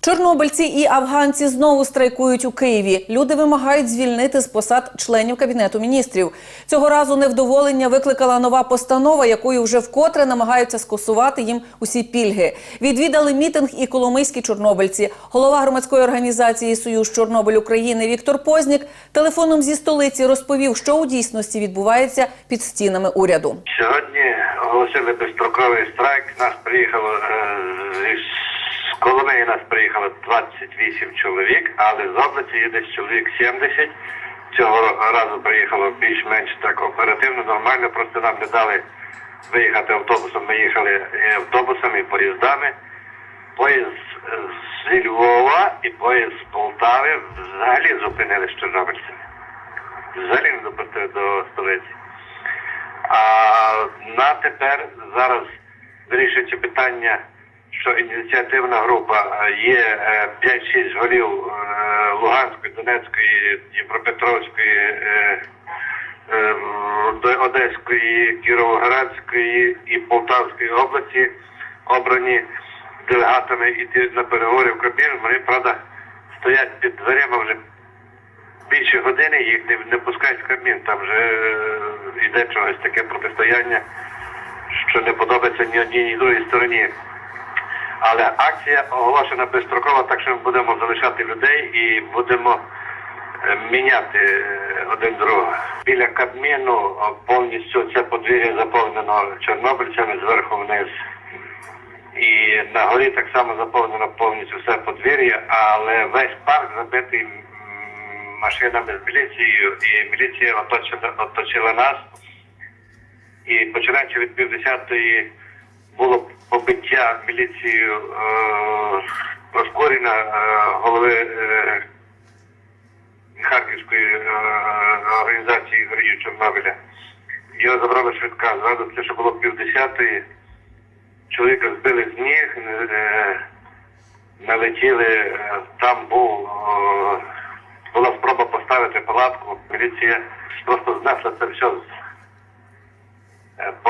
Чорнобильці і афганці знову страйкують у Києві. Люди вимагають звільнити з посад членів кабінету міністрів. Цього разу невдоволення викликала нова постанова, якою вже вкотре намагаються скасувати їм усі пільги. Відвідали мітинг і коломийські чорнобильці. Голова громадської організації Союз Чорнобиль України Віктор Познік телефоном зі столиці розповів, що у дійсності відбувається під стінами уряду. Сьогодні оголосили безстроковий страйк. Нас приїхало е, з Коломиї нас приїхало 28 чоловік, але з області є десь чоловік 70. Цього разу приїхало більш-менш так оперативно, нормально. Просто нам не дали виїхати автобусом. Ми їхали і автобусами, і поїздами. Поїзд з Львова і поїзд з Полтави взагалі зупинили з чорнобильцями. Взагалі не допустили до столиці. А на тепер зараз вирішується питання, що ініціативна група е, є е, 5-6 голів е, Луганської, Донецької, Дніпропетровської, е, е, Од- Одеської, Кіровоградської і Полтавської області обрані делегатами йти на переговори в Кабмін. Вони, правда, стоять під дверима вже більше години їх не, не пускають в Кабмін. Там вже е, йде чогось таке протистояння, що не подобається ні одній, ні другій стороні. Але акція оголошена безстроково, так що ми будемо залишати людей і будемо е, міняти е, один другого. Біля Кабміну повністю це подвір'я заповнено чорнобильцями зверху вниз. І на горі так само заповнено повністю все подвір'я, але весь парк забитий машинами з міліцією, і міліція оточила, оточила нас. І починаючи від півдесятої було побиття міліцією е, Проскоріна, е, голови е, Харківської е, організації Героїв Чорнобиля. Його забрала швидка. Зразу це, що було півдесятої, чоловіка збили з ніг, е, налетіли, е, там був, е, була спроба поставити палатку. Міліція просто знесла це все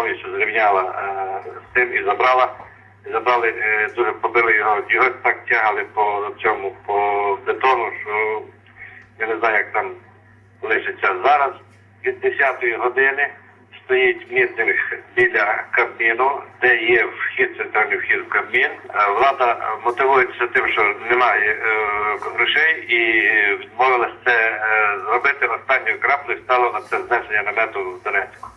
повністю зрівняла е, з тим і забрала. Забрали, е, дуже побили його, його так тягали по цьому, по бетону, що я не знаю, як там лишиться зараз. Від 10-ї години стоїть мітинг біля Кабміну, де є вхід, центральний вхід в Кабмін. Е, Влада мотивується тим, що немає грошей, і відмовилась це зробити останньою краплею стало на це знесення намету в Донецьку.